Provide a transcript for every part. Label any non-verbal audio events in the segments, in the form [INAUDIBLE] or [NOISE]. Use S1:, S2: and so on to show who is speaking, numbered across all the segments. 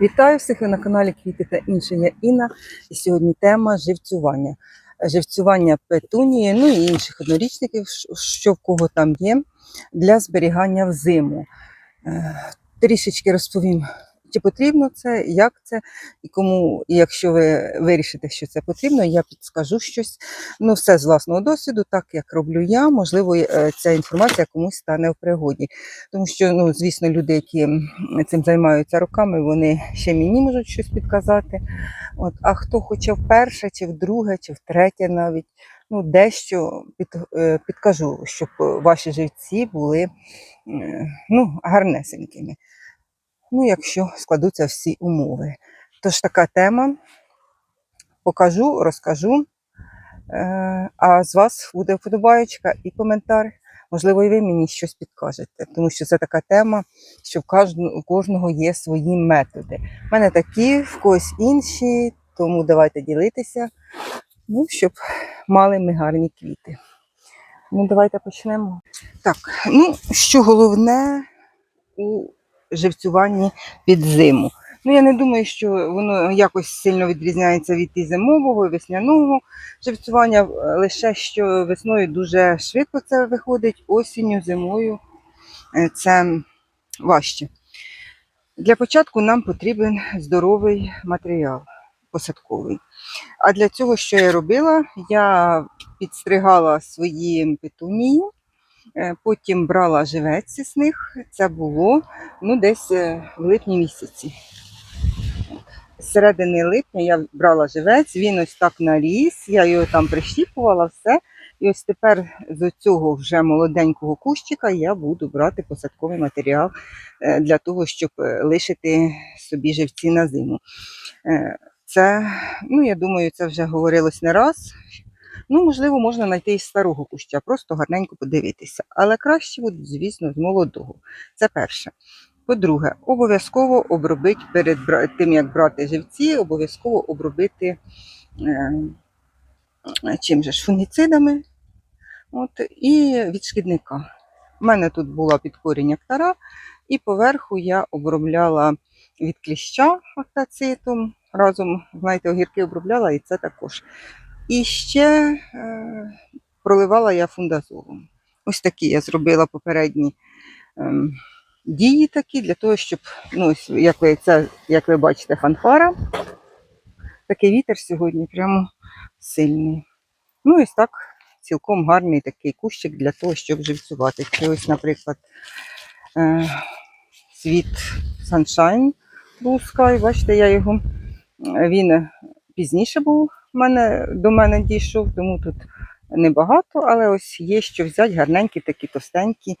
S1: Вітаю всіх на каналі Квіти та інше. Я Інна. І сьогодні тема живцювання. Живцювання петунії, ну і інших однорічників, що в кого там є, для зберігання в зиму. Е, Трішечки розповім, чи потрібно це, як це, і кому, і якщо ви вирішите, що це потрібно, я підскажу щось. Ну, все з власного досвіду, так як роблю я, можливо, е, ця інформація комусь стане в пригоді. Тому що, ну, звісно, люди, які цим займаються роками, вони ще мені можуть щось підказати. От, а хто хоче вперше, чи вдруге, чи втретє навіть, ну, дещо під, е, підкажу, щоб ваші живці були ну, гарнесенькими. Ну, якщо складуться всі умови. Тож така тема. Покажу, розкажу. Е, А з вас буде вподобаєчка і коментар. Можливо, і ви мені щось підкажете, тому що це така тема, що у кожного є свої методи. У мене такі, в когось інші, тому давайте ділитися, ну, щоб мали ми гарні квіти. Ну, давайте почнемо. Так, ну, що головне у живцюванні під зиму. Ну, я не думаю, що воно якось сильно відрізняється від і зимового, і весняного живцювання, лише що весною дуже швидко це виходить, осінню, зимою е, це важче. Для початку нам потрібен здоровий матеріал посадковий. А для цього, що я робила, я підстригала свої петунії, потім брала живець із них. Це було ну, десь е, в липні місяці. З середини липня я брала живець, він ось так наріс, я його там прищіпувала, все. І ось тепер з цього вже молоденького кущика я буду брати посадковий матеріал е, для того, щоб е, лишити собі живці на зиму. Е, Це, ну я думаю, це вже говорилось не раз. Ну, можливо, можна знайти із старого куща, просто гарненько подивитися. Але краще буде, звісно, з молодого. Це перше. По-друге, обов'язково обробити перед тим, як брати живці, обов'язково обробити е, чим же ж, фунгіцидами от, і від шкідника. У мене тут була під корінь актара, і поверху я обробляла від кліща октацитом. Разом, знаєте, огірки обробляла і це також. І ще е, проливала я фундазолом. Ось такі я зробила попередні ем, дії такі для того, щоб, ну, ось, як ви це, як ви бачите, фанфара. Такий вітер сьогодні прямо сильний. Ну, ось так, цілком гарний такий кущик для того, щоб живцювати. Це ось, наприклад, е, світ Sunshine Blue Sky. Бачите, я його, е, він пізніше був мене, до мене дійшов, тому тут небагато, але ось є що взяти, гарненькі, такі товстенькі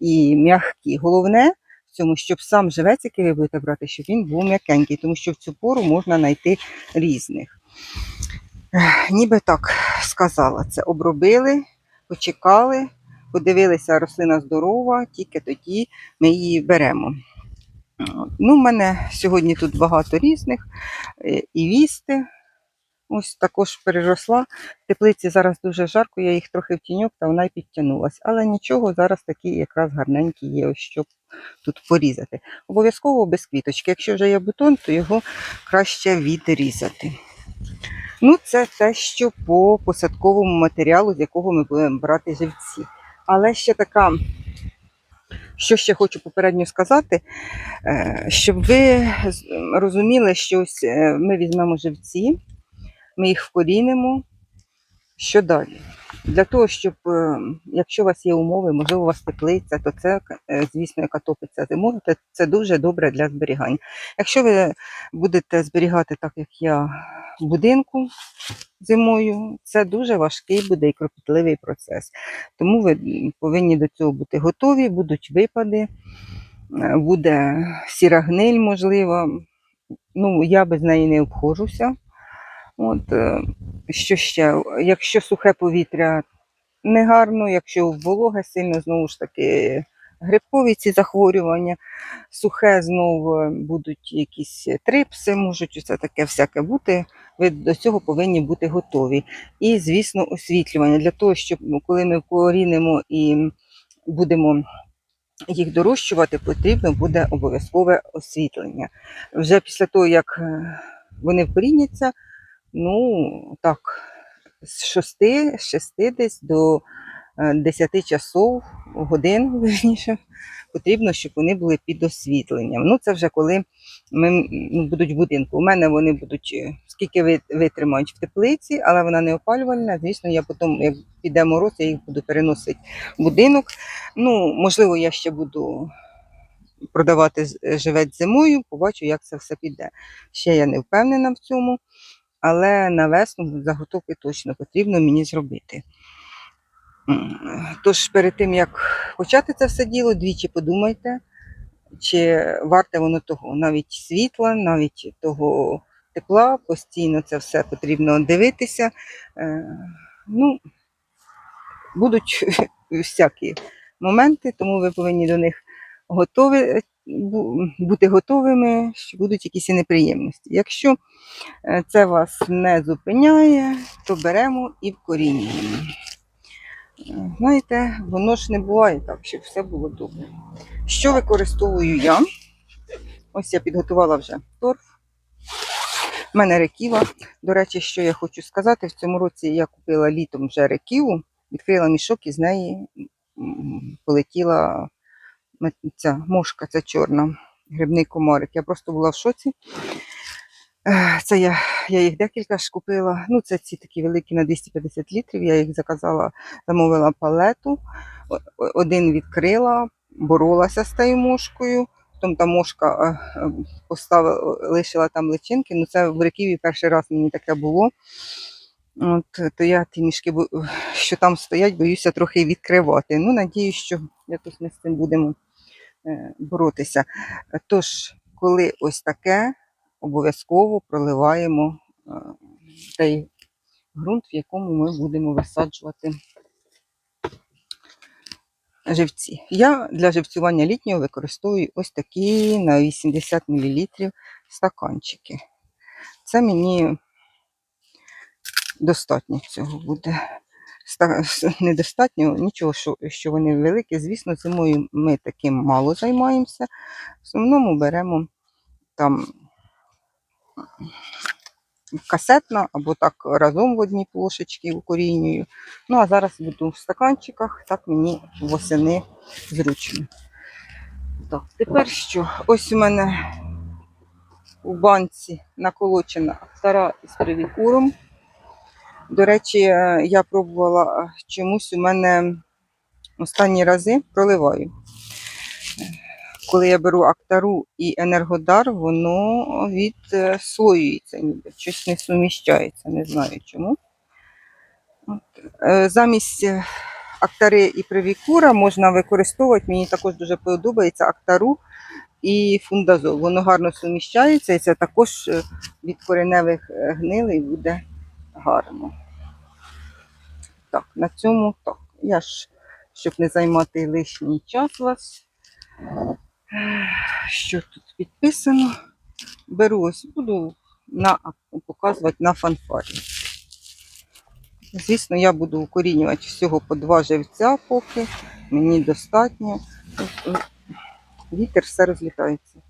S1: і м'які. Головне в цьому, щоб сам живець, який ви будете брати, щоб він був м'якенький, тому що в цю пору можна знайти різних. Ніби так сказала, це обробили, почекали, подивилися, рослина здорова, тільки тоді ми її беремо. Ну, в мене сьогодні тут багато різних е, і вісти. Ось також переросла. В теплиці зараз дуже жарко, я їх трохи в тіньок, та вона й підтягнулась. Але нічого, зараз такі якраз гарненькі є, ось щоб тут порізати. Обов'язково без квіточки. Якщо вже є бутон, то його краще відрізати. Ну, це те, що по посадковому матеріалу, з якого ми будемо брати живці. Але ще така, що ще хочу попередньо сказати, е, щоб ви розуміли, що ось е, ми візьмемо живці, ми їх вкорінимо. Що далі? Для того, щоб, е, якщо у вас є умови, можливо, у вас теплиця, то це, е, звісно, яка топиться зимою, це дуже добре для зберігання. Якщо ви будете зберігати так, як я в будинку зимою, це дуже важкий буде і кропітливий процес. Тому ви повинні до цього бути готові, будуть випади, е, буде сіра гниль, можливо. Ну, я без неї не обходжуся. От, е, що ще? Якщо сухе повітря негарно, якщо вологе сильно, знову ж таки, грибкові ці захворювання, сухе знову е, будуть якісь трипси, можуть це таке всяке бути. Ви до цього повинні бути готові. І, звісно, освітлювання для того, щоб ну, коли ми вкорінимо і будемо їх дорощувати, потрібно буде обов'язкове освітлення. Вже після того, як е, вони вкоріняться, ну так, з 6, з 6 десь до е, 10 часов, годин, [LAUGHS] верніше, потрібно, щоб вони були під освітленням. Ну, це вже коли ми, ну, будуть в будинку. У мене вони будуть е, скільки витримають в теплиці, але вона не опалювальна. Звісно, я потім, як піде мороз, я їх буду переносити в будинок. Ну, можливо, я ще буду продавати е, живець зимою, побачу, як це все піде. Ще я не впевнена в цьому, але на весну заготовки точно потрібно мені зробити. Тож перед тим, як почати це все діло, двічі подумайте, чи варте воно того, навіть світла, навіть того тепла, постійно це все потрібно дивитися. Е, Ну, будуть [LAUGHS] всякі моменти, тому ви повинні до них готові, бу- бути готовими, що будуть якісь неприємності. Якщо е, це вас не зупиняє, то беремо і вкорінюємо. Е, Знаєте, воно ж не буває так, щоб все було добре. Що використовую я? Ось я підготувала вже торф. У мене реківа. До речі, що я хочу сказати, в цьому році я купила літом вже реківу, відкрила мішок і з неї полетіла ця мошка, ця чорна, грибний комарик. Я просто була в шоці. Це я, я їх декілька ж купила. Ну, це ці такі великі на 250 літрів. Я їх заказала, замовила палету. Один відкрила, боролася з тією мошкою. Потім та мошка е, е, поставила, лишила там личинки. Ну, це в Риківі перший раз мені таке було. От, то я ті мішки, що там стоять, боюся трохи відкривати. Ну, надію, що якось ми з цим будемо е, боротися. Тож, коли ось таке, обов'язково проливаємо е, той ґрунт, в якому ми будемо висаджувати живці. Я для живцювання літнього використовую ось такі на 80 мл стаканчики. Це мені достатньо цього буде. Ста- Недостатньо, нічого, що, що вони великі. Звісно, зимою ми таким мало займаємося. В основному беремо там касетна або так разом в одній плошечці укорінюю. Ну а зараз буду в стаканчиках, так мені восени зручно. Так, тепер що? Ось у мене у банці наколочена стара із привікуром. До речі, е, я пробувала е, чомусь у мене останні рази проливаю. Коли я беру актару і енергодар, воно відслоюється, ніби щось не суміщається, не знаю чому. От. Е, Замість е, актари і привікура можна використовувати, мені також дуже подобається актару і фундазол. Воно гарно суміщається, і це також е, від кореневих е, гнилей буде гарно. Так, на цьому так. Я ж, щоб не займати лишній час вас. Що тут підписано? Беру ось, буду на, показувати на фанфарі. Звісно, я буду укорінювати всього по два живця поки. Мені достатньо. Вітер все розлітається.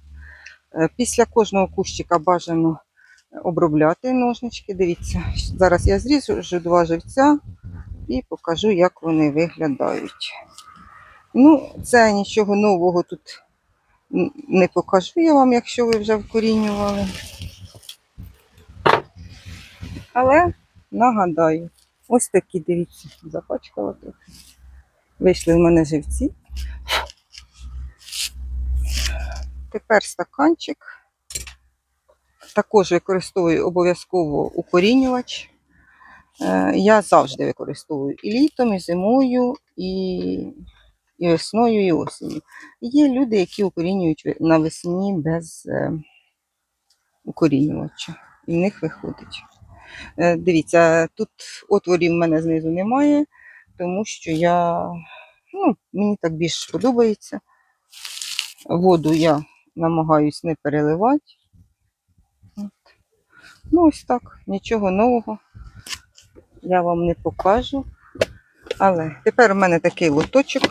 S1: Е, Після кожного кущика бажано обробляти ножнички. Дивіться, зараз я зріжу два живця і покажу, як вони виглядають. Ну, це нічого нового тут не покажу я вам, якщо ви вже вкорінювали. Але нагадаю, ось такі, дивіться, запачкала трохи. Вийшли в мене живці. Тепер стаканчик. Також використовую обов'язково укорінювач. Е, Я завжди використовую і літом, і зимою, і, і весною, і осінню. Є люди, які укорінюють навесні без е, укорінювача. І в них виходить. Е, Дивіться, тут отворів в мене знизу немає, тому що я, ну, мені так більш подобається. Воду я намагаюсь не переливати. Ну, ось так, нічого нового я вам не покажу. Але тепер у мене такий лоточок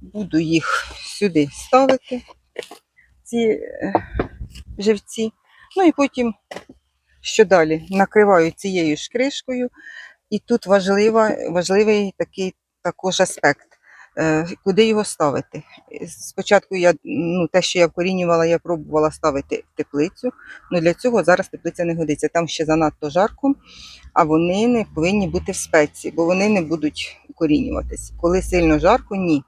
S1: буду їх сюди ставити, ці е, живці. Ну і потім, що далі, накриваю цією ж кришкою. І тут важлива, важливий такий також аспект, куди його ставити. Спочатку я, ну, те, що я вкорінювала, я пробувала ставити в теплицю. Ну для цього зараз теплиця не годиться. Там ще занадто жарко, а вони не повинні бути в спеці, бо вони не будуть укорінюватись. Коли сильно жарко, ні.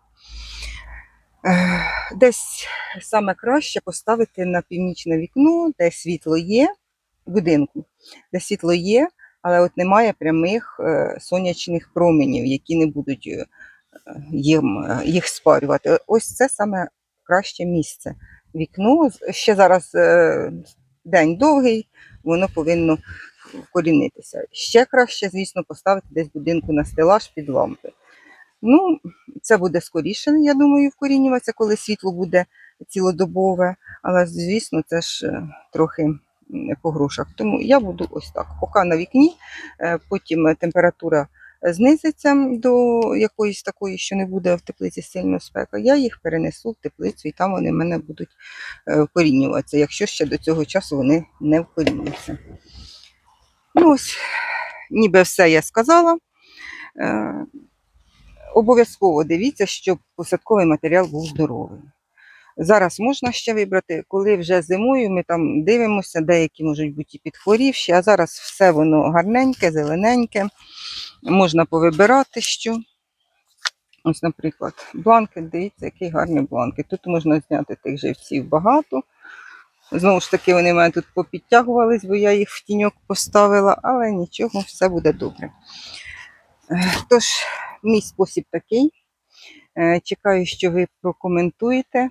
S1: Е, Десь саме краще поставити на північне вікно, де світло є, будинку, де світло є, але от немає прямих е, сонячних променів, які не будуть е, їм, е, їх спарювати. Ось це саме краще місце. Вікно ще зараз е, день довгий, воно повинно вкорінитися. Ще краще, звісно, поставити десь будинку на стелаж під лампи. Ну, це буде скоріше, я думаю, вкорінюватися, коли світло буде цілодобове, але, звісно, це ж е, трохи по грошах. Тому я буду ось так. Поки на вікні, потім температура знизиться до якоїсь такої, що не буде в теплиці сильно спека. Я їх перенесу в теплицю і там вони в мене будуть е, вкорінюватися, якщо ще до цього часу вони не вкорінюються. Ну ось, ніби все я сказала. Е, Обов'язково дивіться, щоб посадковий матеріал був здоровий. Зараз можна ще вибрати, коли вже зимою ми там дивимося, деякі можуть бути і підхворівші, а зараз все воно гарненьке, зелененьке. Можна повибирати що. Ось, наприклад, бланкет, дивіться, який гарний бланкет. Тут можна зняти тих живців багато. Знову ж таки, вони в мене тут попідтягувались, бо я їх в тіньок поставила, але нічого, все буде добре. Е, Тож, мій спосіб такий. Е, Чекаю, що ви прокоментуєте,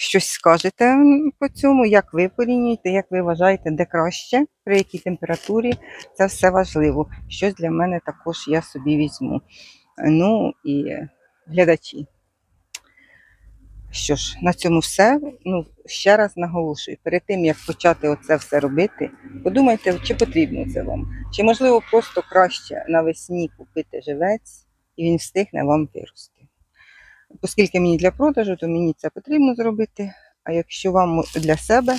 S1: щось скажете по цьому, як ви порівнюєте, як ви вважаєте, де краще, при якій температурі. Це все важливо. Щось для мене також я собі візьму. Е, Ну і е, глядачі. Що ж, на цьому все. Ну, ще раз наголошую, перед тим як почати оце все робити, подумайте, чи потрібно це вам. Чи можливо просто краще навесні купити живець і він встигне вам вирости. Оскільки мені для продажу, то мені це потрібно зробити. А якщо вам для себе,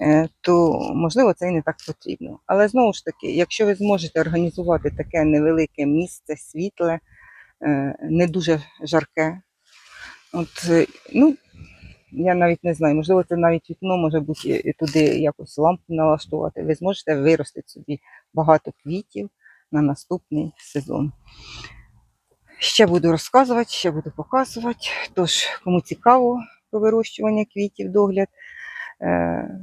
S1: е, то можливо це і не так потрібно. Але знову ж таки, якщо ви зможете організувати таке невелике місце, світле, е, не дуже жарке, от, е, ну, я навіть не знаю, можливо, це навіть вікно може бути туди якось лампу налаштувати. Ви зможете виростити собі багато квітів на наступний сезон. Ще буду розказувати, ще буду показувати. Тож, кому цікаво про вирощування квітів, догляд, е,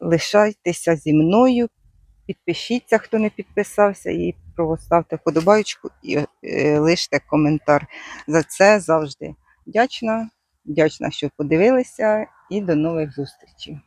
S1: лишайтеся зі мною, підпишіться, хто не підписався, і поставте вподобайку і е, лиште коментар. За це завжди вдячна. Вдячна, що подивилися, і до нових зустрічей.